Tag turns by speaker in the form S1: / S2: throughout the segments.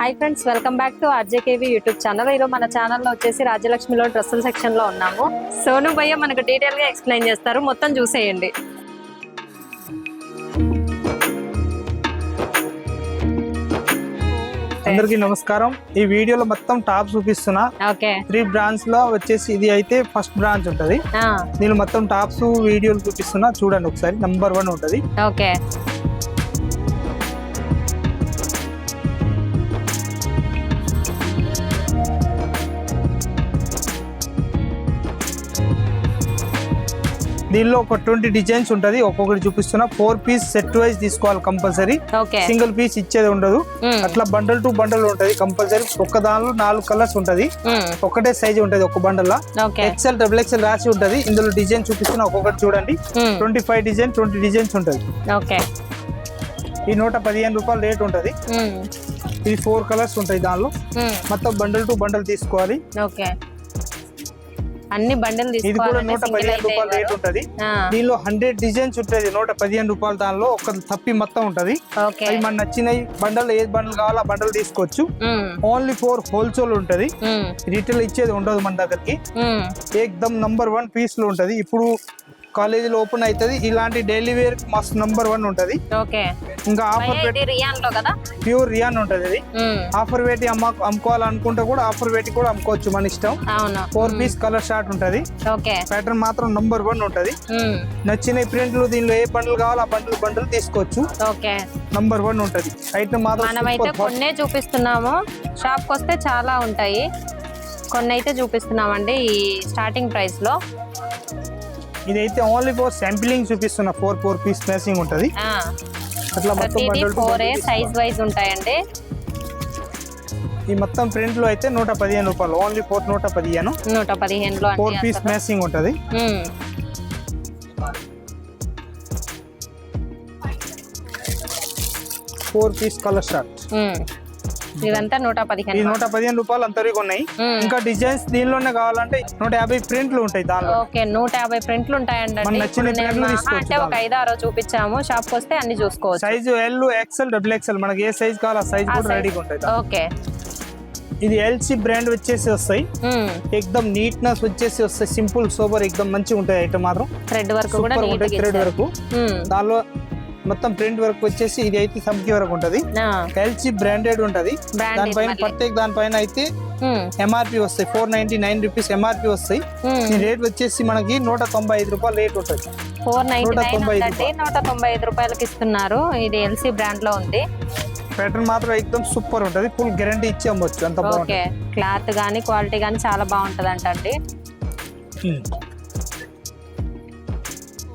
S1: Hi friends welcome back to RJKV YouTube channel ఈరోజు మన ఛానల్లో వచ్చేసి రాజలక్ష్మిలో డ్రెస్సుల సెక్షన్లో ఉన్నాము. సోను భయ్య మనకు డీటెయిల్గా ఎక్స్ప్లెయిన్ చేస్తారు. మొత్తం చూసేయండి.
S2: అందరికీ నమస్కారం. ఈ వీడియోలో మొత్తం టాప్ చూపిస్తున్నా.
S1: ఓకే.
S2: త్రీ బ్రాంచ్లో వచ్చేసి ఇది అయితే ఫస్ట్ బ్రాంచ్ ఉంటది. దీనిలో మొత్తం టాప్స్ వీడియోలు చూపిస్తున్నా. చూడండి ఒకసారి. నంబర్ వన్ ఉంటది.
S1: ఓకే.
S2: దీనిలో ఒక ట్వంటీ డిజైన్స్ ఉంటది. ఒక్కొక్కటి చూపిస్తున్నా. ఫోర్ పీస్ సెట్ వైజ్ తీసుకోవాలి కంపల్సరీ. సింగిల్ పీస్ ఇచ్చేది ఉండదు. అట్లా బండల్ టు బండల్ ఉంటది కంపల్సరీ. ఒక్క దానిలో నాలుగు కలర్స్ ఉంటది. ఒకటే సైజ్ ఉంటది ఒక bundle
S1: okay.
S2: XL double XL రాసి ఉంటది. ఇందులో డిజైన్ చూపిస్తున్నా. ఒక్కొక్కటి చూడండి. Twenty five design twenty designs ఉంటది.
S1: ఓకే.
S2: ఈ నూట పదిహేను రూపాయలు రేట్ ఉంటది. ఇది ఫోర్ కలర్స్ ఉంటాయి దానిలో. మొత్తం బండల్ టు బండల్ తీసుకోవాలి.
S1: ఓకే. అన్ని బండిల్
S2: ఇది కూడా నూట పదిహేను రూపాయలు రేట్. ఉంటది దీనిలో హండ్రెడ్ డిజైన్స్ ఉంటది నూట పదిహేను రూపాయలు దానిలో ఒక తప్పి మొత్తం ఉంటది. అవి మన నచ్చినవి బండల్ ఏ బండల్ కావాలో ఆ బండల్ తీసుకోవచ్చు. ఓన్లీ ఫోర్ హోల్సేల్ ఉంటది. రీటైల్ ఇచ్చేది ఉండదు మన దగ్గరికి.
S1: ఉమ్.
S2: ఏకదమ్ నంబర్ వన్ పీస్లో ఉంటది. ఇప్పుడు కాలేజీలో ఓపెన్ అవుతుంది. ఇలాంటి డైలీ వేర్ మస్తు నంబర్ వన్ ఉంటది.
S1: ఓకే.
S2: ఇంకా ఆఫర్
S1: కదా?
S2: ప్యూర్ రియాన్ ఉంటది ఇది ఆఫర్ వేటి అమ్మ అమ్ముకోవాలనుకుంటే కూడా ఆఫర్ వేటి కూడా అమ్ముకోవచ్చు మన ఇష్టం.
S1: అవును.
S2: ఫోర్ పీస్ కలర్ షార్ట్ ఉంటది.
S1: ఓకే.
S2: ప్యాటర్న్ మాత్రం నంబర్ వన్ ఉంటది. నచ్చిన ప్రింట్లు దీనిలో ఏ బండ్లు కావాలో ఆ బండ్లు బండ్లు తీసుకోవచ్చు.
S1: ఓకే.
S2: నంబర్ వన్ ఉంటది. ఐటమ్ మాత్రం
S1: మనమైతే. కొన్నే చూపిస్తున్నాము. షాప్కి వస్తే చాలా ఉంటాయి. కొన్ని అయితే చూపిస్తున్నామండి ఈ స్టార్టింగ్ ప్రైస్లో.
S2: ఇదైతే ఓన్లీ ఫోర్ శాంపిలింగ్ చూపిస్తున్న. ఫోర్ ఫోర్ పీస్ మ్యాచింగ్ ఉంటది.
S1: ప్రతిదీ ఫోర్ ఏ సైజ్ వైజ్ ఉంటాయండి.
S2: ఈ మొత్తం ప్రింట్లో అయితే నూట పదిహేను రూపాయలు. ఓన్లీ ఫోర్ నూట పదిహేను.
S1: నూట పదిహేనులో
S2: ఫోర్ పీస్. మ్యాచింగ్ ఉంటది. Four piece colour chart.
S1: ఇదంతా నూట పదిహేను
S2: నూట పదిహేను రూపాయలు అంతవరకు ఉన్నాయి. ఇంకా డిజైన్స్ దీనిలోనే కావాలంటే నూట యాభై ప్రింట్లు ఉంటాయి దానిలో.
S1: ఓకే నూట యాభై ప్రింట్లు ఉంటాయండి. అంటే ఒక ఐదు ఆరో చూపించాము. షాప్కి వస్తే అన్ని చూసుకోవచ్చు.
S2: Size L XL double XL మనకి ఏ సైజ్ కావాలో ఆ సైజ్ కూడా. రెడీగా ఉంటాయి
S1: ఓకే.
S2: ఇది ఎల్సీ బ్రాండ్ వచ్చేసి వస్తాయి. ఎక్దమ్ నీట్నెస్ వచ్చేసి వస్తాయి. సింపుల్ సూపర్ ఎక్దమ్ మంచిగా ఉంటాయి ఐటమ్ మాత్రం.
S1: థ్రెడ్ వర్క్ కూడా
S2: థ్రెడ్ వరకు దానిలో మొత్తం ప్రింట్ వర్క్ వచ్చేసి ఇది అయితే సబ్కి వరకు ఉంటది. ఎల్సీ బ్రాండెడ్ ఉంటది. దానిపైన ప్రత్యేక దానిపైన అయితే ఎంఆర్పి వస్తాయి. Four ninety nine rupees MRP వస్తాయి. ఈ రేట్ వచ్చేసి మనకి నూట తొంభై ఐదు రూపాయలు రేట్ ఉంటుంది.
S1: ఫోర్ నైన్టీ
S2: నూట తొంభై ఐదు
S1: రూపాయలకి ఇస్తున్నారు. ఇది ఎల్సీ బ్రాండ్లో ఉంది.
S2: ప్యాటర్న్ మాత్రం ఎక్దమ్ సూపర్ ఉంటది. ఫుల్ గ్యారంటీ ఇచ్చి అమ్మొచ్చు అంత బాగుంటుంది.
S1: క్లాత్ గానీ క్వాలిటీ గానీ చాలా బాగుంటది అంటండి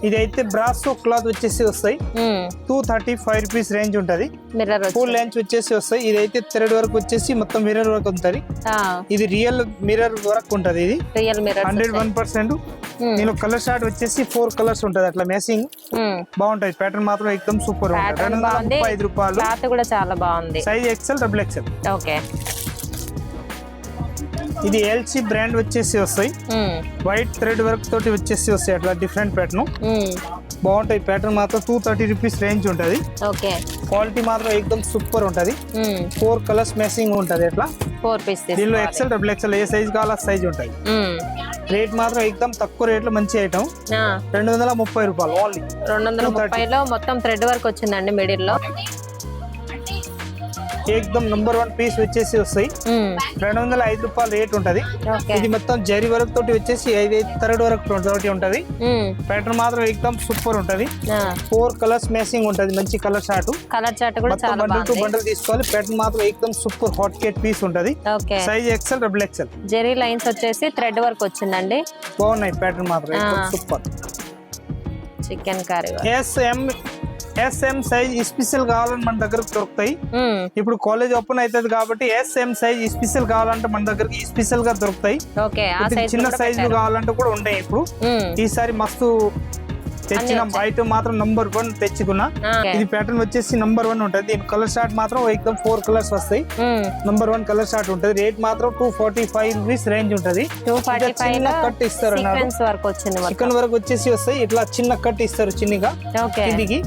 S2: ఇది అయితే బ్రాసో క్లాత్ వచ్చేసి వస్తాయి. Two thirty five rupees range ఉంటది. ఫుల్ లెన్స్ వచ్చేసి వస్తాయి. ఇది అయితే థ్రెడ్ వర్క్ వచ్చేసి మొత్తం మిర్రర్ వర్క్ ఉంటుంది. ఇది రియల్ మిర్రర్ వర్క్ ఉంటది ఇది.
S1: Real mirror
S2: hundred one percent నేను కలర్ షార్ట్ వచ్చేసి ఫోర్ కలర్స్ ఉంటది. అట్లా మ్యాచింగ్ బాగుంటది. ప్యాటర్న్ మాత్రం ఎక్దమ్ సూపర్ ఉంటుంది. ఐదు రూపాయలు.
S1: కూడా చాలా బాగుంది.
S2: Size XL double XL
S1: okay
S2: ఇది ఎల్సీ బ్రాండ్ వచ్చేసి వస్తాయి. వైట్ థ్రెడ్ వర్క్ తోటి వచ్చేసి వస్తాయి అట్లా డిఫరెంట్ ప్యాటర్న్ బాగుంటాయి. ప్యాటర్న్ మాత్రం టూ థర్టీ రూపీస్ రేంజ్ ఉంటది.
S1: ఓకే.
S2: క్వాలిటీ మాత్రం ఎక్దమ్ సూపర్ ఉంటది. ఫోర్ కలర్స్ మ్యాచింగ్ ఉంటది అట్లా
S1: ఫోర్ పీస్
S2: దీనిలో ఎక్సెల్ డబుల్ ఎక్సెల్ ఏ సైజ్ కావాలో సైజ్ ఉంటాయి. రేట్ మాత్రం ఎక్దమ్ తక్కువ రేట్లో మంచి ఐటమ్ రెండు వందల ముప్పై రూపాయలు ఓన్లీ
S1: రెండు వందల
S2: 230.
S1: ముప్పైలో మొత్తం థ్రెడ్ వర్క్ వచ్చిందండి మిడిల్లో.
S2: ఎక్దమ్ నంబర్ వన్ పీస్ వచ్చేసి వస్తాయి. రెండు వందల ఐదు రూపాయలు రేట్ ఉంటది. ఇది మొత్తం జరి వర్క్ తోటి వచ్చేసి ఐదు థర్డ్ వర్క్ తోటి ఉంటది. ప్యాటర్న్ మాత్రం ఎక్దమ్ సూపర్ ఉంటది. ఫోర్ కలర్స్ మ్యాచింగ్ ఉంటది. మంచి కలర్ షార్ట్
S1: కలర్ చార్ట్ కూడా
S2: బండిల్ టు బండిల్ తీసుకోవాలి. ప్యాటర్న్ మాత్రం ఎక్దమ్ సూపర్ హాట్ కేట్ పీస్ ఉంటది. Size XL double XL
S1: zari lines వచ్చేసి థ్రెడ్ వర్క్ వచ్చిందండి.
S2: బాగున్నాయి ప్యాటర్న్ మాత్రం. Super
S1: chikankari
S2: SM SM size special కావాలని మన దగ్గరకు దొరుకుతాయి. ఇప్పుడు కాలేజ్ ఓపెన్ అవుతుంది కాబట్టి ఎస్ఎం సైజ్ స్పెషల్ కావాలంటే మన దగ్గరికి స్పెషల్గా దొరుకుతాయి.
S1: సైజ్
S2: చిన్న సైజులు కావాలంటే కూడా ఉంటాయి ఇప్పుడు. ఈసారి మస్తు తెచ్చిన ఐటమ్ మాత్రం నంబర్ వన్ తెచ్చుకున్నా. ఇది ప్యాటర్న్ వచ్చేసి నంబర్ వన్ ఉంటది. దీని కలర్ షార్ట్ మాత్రం ఎక్దమ్ ఫోర్ కలర్స్ వస్తాయి. నంబర్ వన్ కలర్ షార్ట్ ఉంటది. రేట్ మాత్రం two forty five rupees range ఉంటది చిన్న కట్ ఇస్తారు చికెన్ వరకు వచ్చేసి వస్తాయి. ఇట్లా చిన్న కట్ ఇస్తారు చిన్నగా. కిందికి.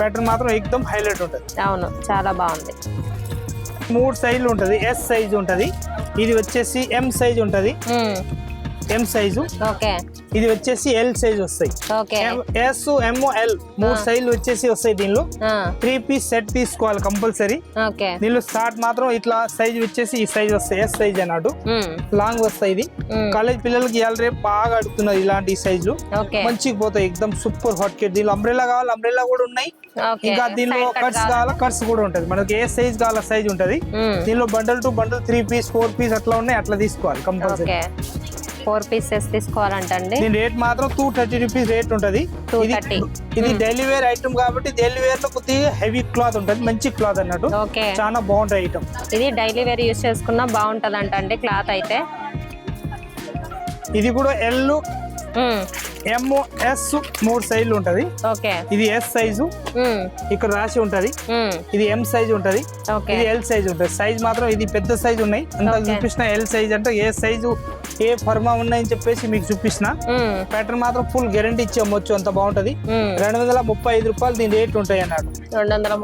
S2: ప్యాటర్న్ మాత్రం ఎక్దమ్ హైలైట్ ఉంటది.
S1: అవును చాలా బాగుంది.
S2: మూడు సైజులు ఉంటది. ఎస్ సైజ్ ఉంటది. ఇది వచ్చేసి ఎం సైజ్ ఉంటది. ఎం సైజు
S1: ఓకే
S2: ఇది వచ్చేసి ఎల్ సైజ్ వస్తాయి. ఎస్ ఎం ఎల్ మూడు సైజులు వచ్చేసి వస్తాయి దీనిలో. త్రీ పీస్ సెట్ తీసుకోవాలి కంపల్సరీ దీనిలో స్టార్ట్ మాత్రం ఇట్లా సైజ్ వచ్చేసి ఈ సైజ్ వస్తాయి. ఎస్ సైజ్ అన్నట్టు. లాంగ్ వస్తాయి ఇది. కాలేజ్ పిల్లలకి ఇవాళ రేపు బాగా అడుగుతున్నారు ఇలాంటి సైజులు మంచిగా పోతాయి. ఎక్దమ్ సూపర్ హాట్ కేట్ దీనిలో అంబ్రెల్లా కావాలి అంబ్రెల్లా కూడా ఉన్నాయి. ఇంకా దీనిలో కట్స్ కావాలా కట్స్ కూడా ఉంటది. మనకి ఏ సైజ్ కావాలా సైజ్ ఉంటది. దీనిలో bundle to bundle three piece four piece అట్లా ఉన్నాయి. అట్లా తీసుకోవాలి కంపల్సరీ
S1: ఫోర్ పీసెస్ తీసుకోవాలంటండి.
S2: దీని రేట్ మాత్రం టూ థర్టీ రూపీస్ రేట్ ఉంటది. ఇది
S1: 230.
S2: ఇది డైలీ వేర్ ఐటమ్ కాబట్టి డైలీ వేర్లో కొద్దిగా హెవీ క్లాత్ ఉంటది. మంచి క్లాత్ అన్నట్టు.
S1: ఓకే.
S2: చాలా బాగుంటాయి ఐటమ్
S1: ఇది డైలీ వేర్ యూస్ చేసుకున్నా బాగుంటది అంటండి క్లాత్ అయితే.
S2: ఇది కూడా ఎల్
S1: మ్మ్.
S2: ఎం ఎస్ మూడు సైజులు ఉంటది.
S1: ఓకే.
S2: ఇది ఎస్ సైజు
S1: మ్మ్.
S2: ఇక్కడ రాసి ఉంటది.
S1: మ్మ్.
S2: ఇది ఎం సైజ్ ఉంటది. ఇది ఎల్ సైజ్ ఉంటుంది. సైజ్ మాత్రం ఇది పెద్ద సైజ్ ఉన్నాయి. అంతా. చూపించిన ఎల్ సైజ్ అంటే ఏ సైజు ఏ ఫర్మా ఉన్నాయని చెప్పేసి మీకు
S1: మ్మ్.
S2: ప్యాటర్న్ మాత్రం ఫుల్ గ్యారంటీ ఇచ్చి అమ్మొచ్చు అంత బాగుంటది. రెండు వందల ముప్పై ఐదు రూపాయలు దీని రేట్ ఉంటాయి అన్నాడు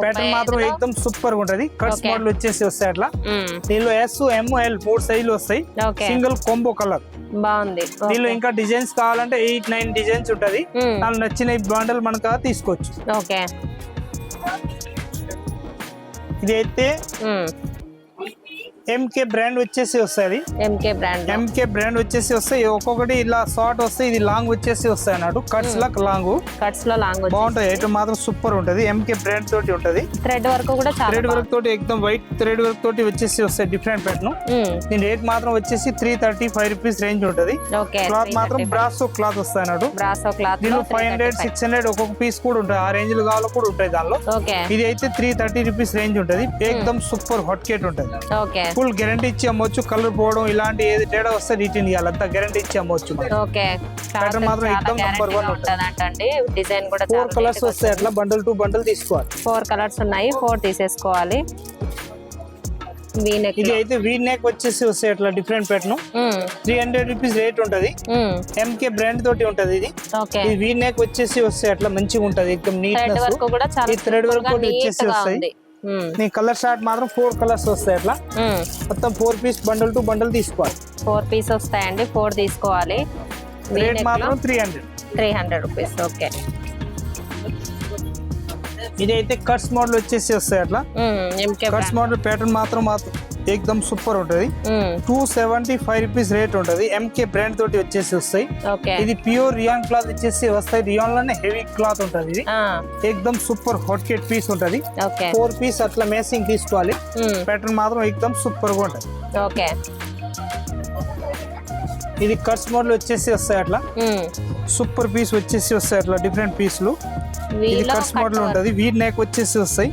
S2: ప్యాటర్న్ మాత్రం. ఎక్దమ్ సూపర్గా ఉంటది కట్స్. మోడల్ వచ్చేసి వస్తాయి అట్లా. దీనిలో ఎస్ ఎం ఎల్ మూడు సైజులు వస్తాయి సింగిల్ కొంబో కలర్
S1: బాగుంది
S2: దీనిలో. ఇంకా డిజైన్స్ కావాలంటే ఎయిట్ నైన్ డిజైన్స్ ఉంటది. నాకు నచ్చిన బండల్ మనకు తీసుకోవచ్చు
S1: ఓకే
S2: ఇది అయితే
S1: మ్మ్.
S2: ఎంకే బ్రాండ్ వచ్చేసి వస్తుంది.
S1: ఎంకే బ్రాండ్
S2: ఎంకే బ్రాండ్ వచ్చేసి వస్తాయి. ఒక్కొక్కటి ఇలా షార్ట్ వస్తాయి. ఇది లాంగ్ వచ్చేసి వస్తాయి అన్నట్టు. కట్స్ లా లాంగ్
S1: కట్స్లో లాంగ్
S2: బాగుంటది ఐటమ్ మాత్రం సూపర్ ఉంటది. ఎంకే బ్రాండ్ తోటి ఉంటది.
S1: థ్రెడ్ వర్క్ కూడా చాలా
S2: థ్రెడ్ వర్క్ తోటి ఎక్దమ్ వైట్ థ్రెడ్ వర్క్ తోటి వచ్చేసి వస్తాయి. డిఫరెంట్ ప్యాటర్న్
S1: మ్మ్.
S2: దీని రేట్ మాత్రం వచ్చేసి three thirty five rupees range ఉంటది క్లాత్ మాత్రం బ్రాసో క్లాత్ వస్తాయి అన్నట్టు.
S1: బ్రాసో క్లాత్
S2: దీనిలో ఫైవ్ హండ్రెడ్ సిక్స్ హండ్రెడ్ ఒక్కొక్క పీస్ కూడా ఉంటాయి. ఆ రేంజ్లో కావాలో కూడా ఉంటాయి దానిలో. ఇది అయితే త్రీ థర్టీ రూపీస్ రేంజ్ ఉంటది. ఎక్దమ్ సూపర్ హాట్ కేట్ ఉంటది.
S1: ఓకే
S2: ఫుల్ గ్యారంటీ ఇచ్చి అమ్మొచ్చు కలర్ పోవడం ఇలాంటి ఏది తేడా వస్తే రిటర్న్ ఇవ్వాలి అంత గ్యారంటీ ఇచ్చి అమ్మొచ్చు
S1: ఓకే.
S2: ప్యాటర్న్ మాత్రం ఎక్దమ్ నంబర్
S1: వన్ ఉంటుందంటండి. డిజైన్ కూడా
S2: ఫోర్ కలర్స్ వస్తే అట్లా బండల్ టూ బండల్ తీసుకోవాలి?
S1: ఫోర్ కలర్స్ ఉన్నాయి. ఫోర్ తీసేసుకోవాలి.
S2: ఇది అయితే వీ నెక్ వచ్చేసి వస్తే అట్లా different pattern three hundred rupees rate ఉంటది. ఎంకే బ్రాండ్ తోటి ఉంటది ఇది. ఇది వీ నెక్ వచ్చేసి వస్తే అట్లా మంచిగా ఉంటది నీట్
S1: థ్రెడ్ వరకు
S2: వచ్చేసి వస్తాయి.
S1: ఉంది
S2: నీ కలర్ షార్ట్ మాత్రం ఫోర్ కలర్స్ వస్తాయి అట్లా? మొత్తం four piece bundle to bundle తీసుకోవాలి.
S1: ఫోర్ పీస్ వస్తాయండి ఫోర్ తీసుకోవాలి.
S2: రేట్ మాత్రం three hundred
S1: three hundred rupees okay
S2: ఇది అయితే కట్స్ మోడల్ వచ్చేసి వస్తాయి అట్లా? కట్స్ మోడల్ ప్యాటర్న్ మాత్రం మాత్రం ఎక్దమ్ సూపర్ ఉంటది two seventy five rupees rate ఉంటది ఎంకే బ్రాండ్ తోటి వచ్చేసి వస్తాయి ఇది ప్యూర్ రియాన్ క్లాత్ వచ్చేసి వస్తాయి రియాన్లోనే హెవీ క్లాత్ ఉంటది ఇది ఎక్దమ్ సూపర్ హాట్ కేట్ పీస్ ఉంటది ఫోర్ పీస్ అట్లా మేసింగ్ తీసుకోవాలి ప్యాటర్న్ మాత్రం ఎక్దమ్ సూపర్గా ఉంటది
S1: ఓకే
S2: ఇది కట్స్ మోడల్ వచ్చేసి వస్తాయి అట్లా సూపర్ పీస్ వచ్చేసి వస్తాయి అట్లా డిఫరెంట్ పీస్లు ఇది కట్స్ మోడల్ ఉంటది. వీ నెక్ వచ్చేసి వస్తాయి.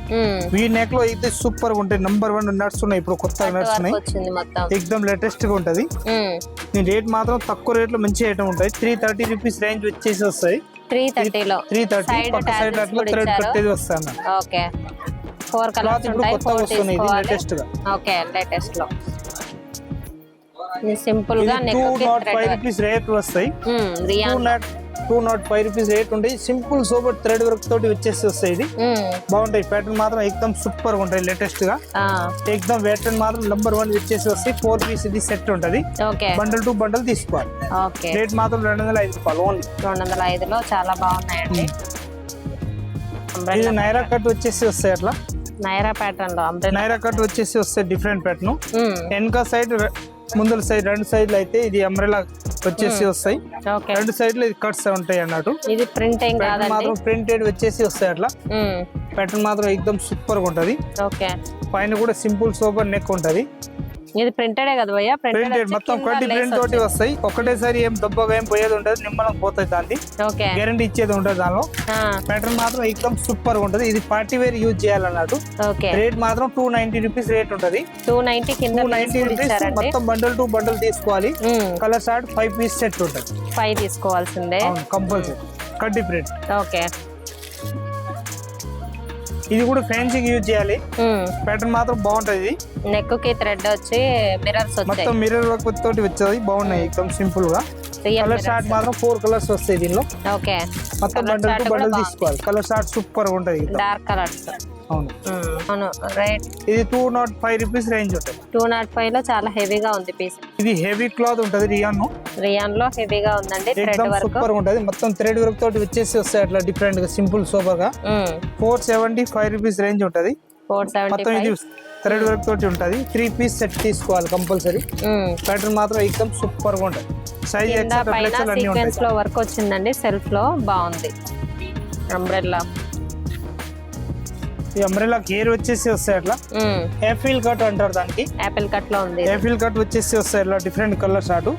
S2: వీ నెక్లో అయితే సూపర్గా ఉంటాయి నంబర్ వన్ నడుస్తున్నాయి ఇప్పుడు కొత్తగా నడుస్తున్నాయి
S1: వచ్చింది మొత్తం.
S2: ఎక్దమ్ లేటెస్ట్గా ఉంటది. దీని రేట్ మాత్రం తక్కువ రేట్లో మంచి ఐటమ్ ఉంటాయి. త్రీ థర్టీ రూపీస్ రేంజ్ వచ్చేసి వస్తాయి.
S1: త్రీ థర్టీలో
S2: త్రీ థర్టీ పక్క సైడ్ అట్లా థ్రెడ్. కట్టేది అన్నమాట.
S1: ఓకే ఫోర్ కలర్స్
S2: ఇప్పుడు
S1: ఉంటాయి. ఫోర్
S2: వస్తుంది ఇది
S1: తీసుకోవాలి.
S2: లేటెస్ట్గా.
S1: ఓకే
S2: లేటెస్ట్లో.
S1: సింపుల్గా
S2: నెక్కి
S1: థ్రెడ్
S2: వస్తాయి. Two
S1: rayon
S2: naught two naught five rupees rate ఉంటాయి. సింపుల్ సూపర్ థ్రెడ్ వర్క్ తోటి వచ్చేసి వస్తాయి ఇది. బాగుంటాయి. ప్యాటర్న్ మాత్రం ఎక్దమ్ సూపర్గా ఉంటాయి లేటెస్ట్గా. ఎక్దమ్ ప్యాటర్న్ మాత్రం నంబర్ వన్ వచ్చేసి వస్తాయి. ఫోర్ పీస్ ఇది సెట్ ఉంటది. బండల్ టు బండల్ తీసుకోవాలి. రేట్ మాత్రం రెండు వందల ఐదు రూపాయలు ఓన్లీ
S1: రెండు వందల ఐదులో చాలా బాగున్నాయండి.
S2: ఇది నైరా కట్ వచ్చేసి వస్తాయి అట్లా?
S1: నైరా ప్యాటర్న్లో
S2: నైరా కట్ వచ్చేసి వస్తాయి డిఫరెంట్ ప్యాటర్న్ వెనక సైడ్ ముందర సైడ్ రెండు సైడ్లు అయితే ఇది అంబ్రెలా వచ్చేసి వస్తాయి. రెండు సైడ్లు ఇది కట్స్ ఉంటాయి అన్నట్టు.
S1: ఇది ప్రింట్ ఏం
S2: మాత్రం ప్రింటెడ్ వచ్చేసి వస్తాయి అట్లా. ప్యాటర్న్ మాత్రం ఎక్దమ్ సూపర్గా ఉంటది పైన కూడా సింపుల్ సూపర్ నెక్ ఉంటది.
S1: ఇది ప్రింటెడే కదా భయ్యా?
S2: ప్రింటెడ్ మొత్తం కడ్డీ ప్రింట్ తోటి వస్తాయి. ఒకటేసారి ఏం దెబ్బగా ఏం పోయేది ఉండదు. నిమ్మలం పోతుంది దాన్ని.
S1: ఓకే.
S2: గ్యారంటీ ఇచ్చేది ఉంటుంది దానిలో. ప్యాటర్న్ మాత్రం ఎక్దమ్ సూపర్ ఉంటది. ఇది పార్టీ వేర్ యూజ్ చేయాలన్నట్టు
S1: ఓకే.
S2: రేట్ మాత్రం టూ నైన్టీ రూపీస్ రేట్ ఉంటది.
S1: టూ నైన్టీ కింద
S2: నైన్టీ రూపీస్ మొత్తం బండల్ టు బండల్ తీసుకోవాలి. Colour chart five piece set ఉంటుంది.
S1: ఫైవ్ తీసుకోవాల్సిందే.
S2: కంపల్సరీ కడ్డీ ప్రింట్
S1: ఓకే.
S2: ఇది కూడా ఫ్యాన్సీకి యూజ్ చేయాలి. ప్యాటర్న్ మాత్రం బాగుంటది
S1: నెక్కి థ్రెడ్ వచ్చి వచ్చాయి.
S2: మొత్తం మిర్రర్ వర్క్ తోటి వచ్చేది బాగున్నాయి ఎక్దమ్
S1: సింపుల్గా.
S2: కలర్ షార్ట్ మాత్రం ఫోర్ కలర్స్ వస్తాయి దీనిలో.
S1: ఓకే.
S2: మొత్తం బండల్ టు బండల్. తీసుకోవాలి. కలర్ షార్ట్ సూపర్గా ఉంటది
S1: డార్క్ కలర్స్
S2: అవును.
S1: అవును. రైట్
S2: ఇది two naught five rupees range ఉంటుంది.
S1: టూ నాట్ ఫైవ్లో చాలా హెవీగా ఉంది పీస్
S2: ఇది హెవీ క్లాత్ ఉంటది రియాన్
S1: రియాన్లో హెవీగా ఉందండి థ్రెడ్
S2: ఎక్దమ్
S1: వర్క్.
S2: సూపర్ ఉంటది. మొత్తం థ్రెడ్ వర్క్ తోటి వచ్చేసి వస్తాయి అట్లా డిఫరెంట్గా సింపుల్ సూపర్గా. Four seventy five rupees range ఉంటది. మొత్తం ఇది థ్రెడ్ వర్క్ తోటి ఉంటది. త్రీ పీస్ సెట్ తీసుకోవాలి కంపల్సరీ ప్యాటర్న్ మాత్రం ఎక్దమ్ సూపర్గా ఉంటది. సైజ్
S1: సీక్వెన్స్లో వర్క్ వచ్చిందండి సెల్ఫ్లో బాగుంది. అంబ్రెల్లా
S2: ఈ అంబ్రెలా గేర్ వచ్చేసి వస్తాయి అట్లా. ఏఫిల్ కట్ అంటారు దానికి.
S1: యాపిల్ కట్లో ఉంది.
S2: ఏఫిల్ కట్ వచ్చేసి వస్తాయి అట్లా డిఫరెంట్ కలర్స్ అటు.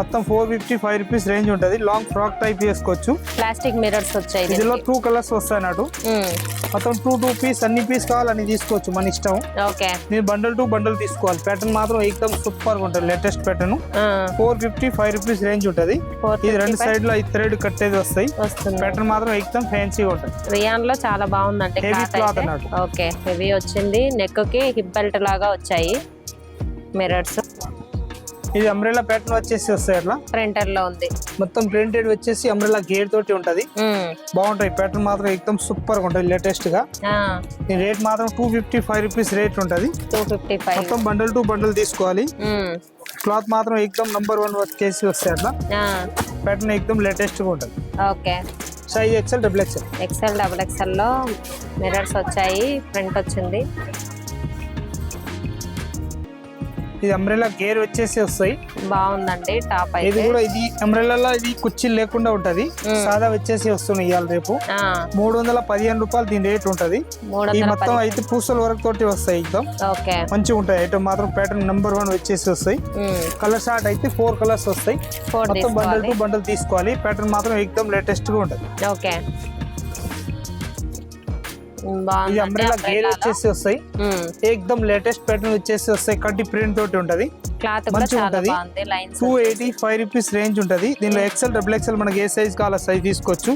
S2: మొత్తం four fifty five rupees range ఉంటది. లాంగ్ ఫ్రాక్ టైప్ వేసుకోవచ్చు.
S1: ప్లాస్టిక్ మిరర్స్ వచ్చాయి
S2: ఇదిలో. టూ కలర్స్ వస్తాయి అన్నట్టు మొత్తం టూ టూ పీస్ అన్ని పీస్ కావాలని తీసుకోవచ్చు మన ఇష్టం.
S1: ఓకే.
S2: మీరు బండల్ టు బండల్ తీసుకోవాలి. ప్యాటర్న్ మాత్రం ఎక్దమ్ సూపర్గా ఉంటుంది latest pattern four fifty five rupees range ఉంటది. ఇది రెండు సైడ్లో ఈ థ్రెడ్ కట్టేది వస్తాయి. ప్యాటర్న్ మాత్రం ఎక్దమ్ ఫ్యాన్సీగా ఉంటుంది.
S1: రియాన్లో చాలా బాగుందండి ఓకే హెవీ వచ్చింది. నెక్కి హిప్ బెల్ట్ లాగా వచ్చాయి. మిరర్స్
S2: ఇది అంబ్రెలా ప్యాటర్న్ వచ్చేసి వస్తాయి అట్లా?
S1: ప్రింటర్లో ఉంది.
S2: మొత్తం ప్రింటెడ్ వచ్చేసి అంబ్రెలా గేర్ తోటి ఉంటది.
S1: ఉమ్,
S2: బాగుంటాయి. ప్యాటర్న్ మాత్రం ఎక్దమ్ సూపర్గా ఉంటుంది లేటెస్ట్గా.
S1: ఆ,
S2: ఈ రేట్ మాత్రం two fifty five rupees rate ఉంటది.
S1: టూ ఫిఫ్టీ ఫైవ్
S2: మొత్తం బండల్ టు బండల్ తీసుకోవాలి. క్లాత్ మాత్రం ఎక్దమ్ నంబర్ వన్ వచ్చేసి వస్తాయి అట్లా.
S1: ఆ,
S2: ప్యాటర్న్ ఎక్దమ్ లేటెస్ట్గా ఉంటుంది.
S1: Okay
S2: size XL double XL
S1: XL double ఎక్సెల్లో mirrors వచ్చాయి ప్రింట్ వచ్చింది.
S2: ఇది అంబ్రెలా గేర్ వచ్చేసి వస్తాయి.
S1: బాగుందండి టాప్
S2: ఇది కూడా ఇది అంబ్రెల్లా ఇది కుర్చీ లేకుండా ఉంటది. సాదా వచ్చేసి వస్తుంది ఇవాళ రేపు. మూడు వందల పదిహేను రూపాయలు దీని రేట్ ఉంటది. ఈ మొత్తం అయితే పూసల వరకు తోటి వస్తాయి
S1: ఓకే.
S2: మంచిగా ఉంటాయి. ఐటమ్ మాత్రం ప్యాటర్న్ నెంబర్ వన్ వచ్చేసి వస్తాయి. కలర్ షార్ట్ అయితే ఫోర్ కలర్స్ వస్తాయి. మొత్తం బండల్ టు బండల్ తీసుకోవాలి. ప్యాటర్న్ మాత్రం ఎక్దమ్ లేటెస్ట్గా ఉంటది.
S1: ఓకే.
S2: ఇది అంబ్రెలా గేర్. వచ్చేసి వస్తాయి.
S1: ఉమ్,
S2: ఎక్దమ్ లేటెస్ట్ ప్యాటర్న్ వచ్చేసి వస్తాయి. కడ్డీ ప్రింట్ తోటి ఉంటది.
S1: క్లాత్
S2: మంచిగా ఉంటది. Two eighty five rupees range ఉంటది. దీనిలో ఎక్సెల్ డబుల్ ఎక్సెల్ మనకి ఏ సైజ్ కావాలో సైజ్ తీసుకోవచ్చు.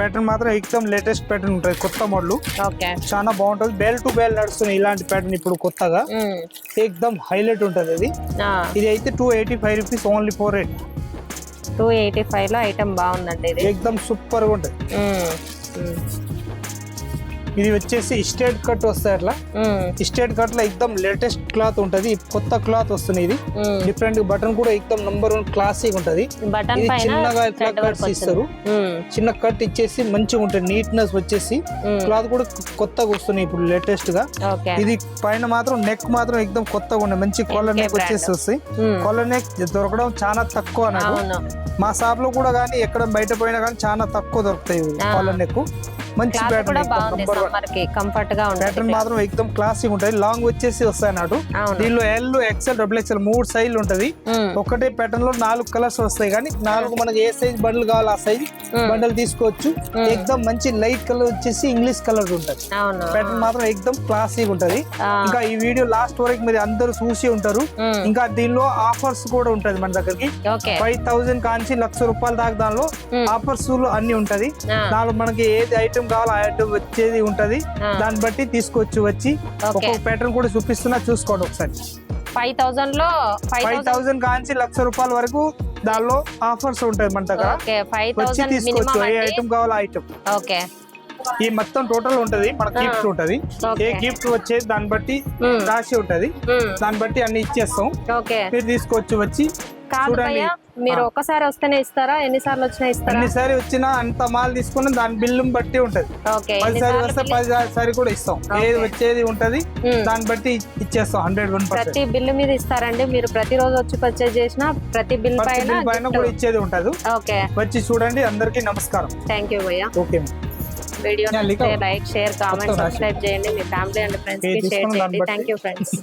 S2: ప్యాటర్న్ మాత్రం ఎక్దమ్ లేటెస్ట్ ప్యాటర్న్ ఉంటుంది. కొత్త మోడల్
S1: ఓకే.
S2: చాలా బాగుంటది. బేల్ టు బేల్ నడుస్తుంది ఇలాంటి ప్యాటర్న్ ఇప్పుడు కొత్తగా. ఎక్దమ్ హైలైట్ ఉంటది ఇది. ఇది అయితే two eighty five rupees only four eight
S1: two eighty ఫైవ్లో ఐటమ్ బాగుందండి ఇది.
S2: ఎక్దమ్ సూపర్గా ఉంటది. ఇది వచ్చేసి స్టేట్ కట్ వస్తాయి అట్లా. స్టేట్ కట్లో ఎక్దమ్ లేటెస్ట్ క్లాత్ ఉంటది. కొత్త క్లాత్ వస్తుంది ఇది. డిఫరెంట్ బటన్ కూడా ఎక్దమ్ నంబర్ వన్ క్లాసిక్ ఉంటది. ఇది చిన్నగా ఇట్లా కట్స్ ఇస్తారు. చిన్న కట్ ఇచ్చేసి మంచిగా ఉంటుంది. నీట్నెస్ వచ్చేసి. క్లాత్ కూడా కొత్తగా వస్తున్నాయి ఇప్పుడు
S1: లేటెస్ట్గా.
S2: ఇది పైన మాత్రం నెక్ మాత్రం ఎక్దమ్ కొత్తగా ఉన్నాయి. మంచి కాలర్ నెక్ వచ్చేసి. వస్తాయి. కాలర్ నెక్ దొరకడం చాలా తక్కువ
S1: అవును.
S2: మా షాప్లో కూడా కానీ ఎక్కడ బయట పోయినా కానీ చాలా తక్కువ దొరుకుతాయి
S1: ఆ.
S2: కాలర్ నెక్ మంచి
S1: క్లాత్ కూడా బాగుంది
S2: ప్యాటర్న్
S1: సమ్మర్కి కంఫర్ట్గా
S2: ప్యాటర్న్
S1: ఉంటుంది
S2: మాత్రం ఎక్దమ్ క్లాసిక్ ఉంటుంది లాంగ్ వచ్చేసి వస్తాయి అన్నట్టు. దీనిలో ఎల్ ఎక్సెల్ డబుల్ ఎక్సెల్ మూడు సైజులు ఉంటది. ఒకటే ప్యాటర్న్లో నాలుగు కలర్స్ వస్తాయి కానీ నాలుగు మనకి ఏ సైజ్ బండ్లు కావాలి ఆ సైజ్ బండల్ తీసుకోవచ్చు. ఎక్దమ్ మంచి లైట్ కలర్ వచ్చేసి ఇంగ్లీష్ కలర్ ఉంటది. ప్యాటర్న్ మాత్రం ఎక్దమ్ క్లాసిక్ ఉంటది. ఇంకా ఈ వీడియో లాస్ట్ వరకు మీరు అందరూ చూసి ఉంటారు. ఇంకా దీనిలో ఆఫర్స్ కూడా ఉంటది మన దగ్గరికి. ఫైవ్ థౌసండ్ కాంచి లక్ష రూపాయల దాకా దానిలో ఆఫర్స్ అన్ని ఉంటది. దానిలో మనకి ఏది ఐటమ్ కావాలో ఆ ఐటమ్ వచ్చేది ఉంటది. దాన్ని బట్టి తీసుకోవచ్చు వచ్చి ఒక్కొక్క ప్యాటర్న్ కూడా చూపిస్తున్నా చూసుకోండి ఒకసారి.
S1: ఫైవ్ థౌసండ్లో ఫైవ్ థౌసండ్
S2: కాంచి లక్ష రూపాయల వరకు దానిలో ఆఫర్స్ ఉంటాయి మన దగ్గర. వచ్చి తీసుకోవచ్చు ఏ ఐటమ్ కావాలో ఐటమ్
S1: ఓకే.
S2: ఈ మొత్తం టోటల్ ఉంటది మన. గిఫ్ట్ ఉంటది. ఏ గిఫ్ట్ వచ్చేది దాన్ని బట్టి రాసి ఉంటది. దాన్ని బట్టి అన్ని ఇచ్చేస్తాం. మీరు తీసుకోవచ్చు వచ్చి
S1: కాదు. భయ్యా మీరు ఒక్కసారి వస్తేనే ఇస్తారా? ఎన్నిసార్లు వచ్చినా ఇస్తారా?
S2: అన్నిసారి వచ్చినా అంత మాల్ తీసుకుని దాని బిల్లు బట్టి ఉంటది.
S1: ఓకే
S2: పది సారి
S1: ఎన్నిసార్లు
S2: వస్తే
S1: బిల్లు-
S2: పది సారి కూడా ఇస్తాం. ఏది వచ్చేది ఉంటది దాన్ని బట్టి ఇచ్చేస్తాం హండ్రెడ్ వన్
S1: ప్రతి బిల్లు మీద ఇస్తారండి. మీరు ప్రతిరోజు వచ్చి పర్చేజ్ చేసిన ప్రతి బిల్
S2: ప్రతి
S1: పైన
S2: పైన కూడా ఇచ్చేది ఉంటది.
S1: ఓకే.
S2: వచ్చి చూడండి అందరికీ నమస్కారం.
S1: థ్యాంక్ యూ భయ్యా.
S2: Okay
S1: video. Like share comment. Subscribe చేయండి. మీ ఫ్యామిలీ అండ్
S2: ఫ్రెండ్స్కి
S1: షేర్ చేయండి. Thank you friends